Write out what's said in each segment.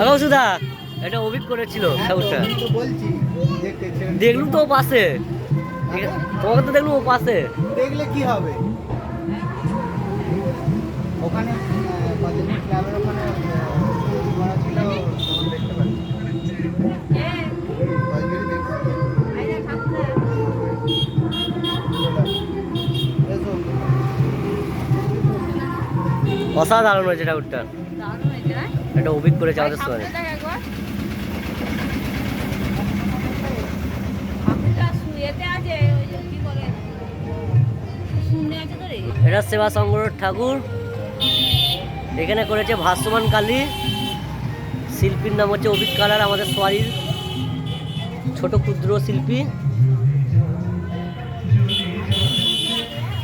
বসুদা এটা অভিক করেছিল ঠাকুরটা আমি তো বলছি দেখতে ছেড়ে- দেখলুম তো ও পাশে। তোমাকে তো দেখলুম ও পাশে। দেখলে কি হবে? ওখানে আহ, কদিন ক্লাবের ওখানে আহ, করা ছিল তখন দেখতে পাচ্ছি। কদিন দেখছি। এসো। অসাধারণ হয়েছে এটা অভিক করেছে আমাদের সময় এটা সেবা সংগ্রহ ঠাকুর। এখানে করেছে ভাস্যমান কালী। শিল্পীর নাম হচ্ছে অভিক কালার আমাদের সোয়ারির ছোট ক্ষুদ্র শিল্পী।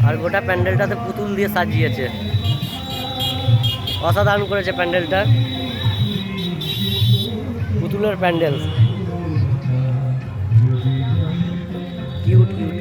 আর গোটা প্যান্ডেলটাতে পুতুল দিয়ে সাজিয়েছে। অসাধারণ করেছে প্যান্ডেলটা। পুতুলের প্যান্ডেল। Cute cute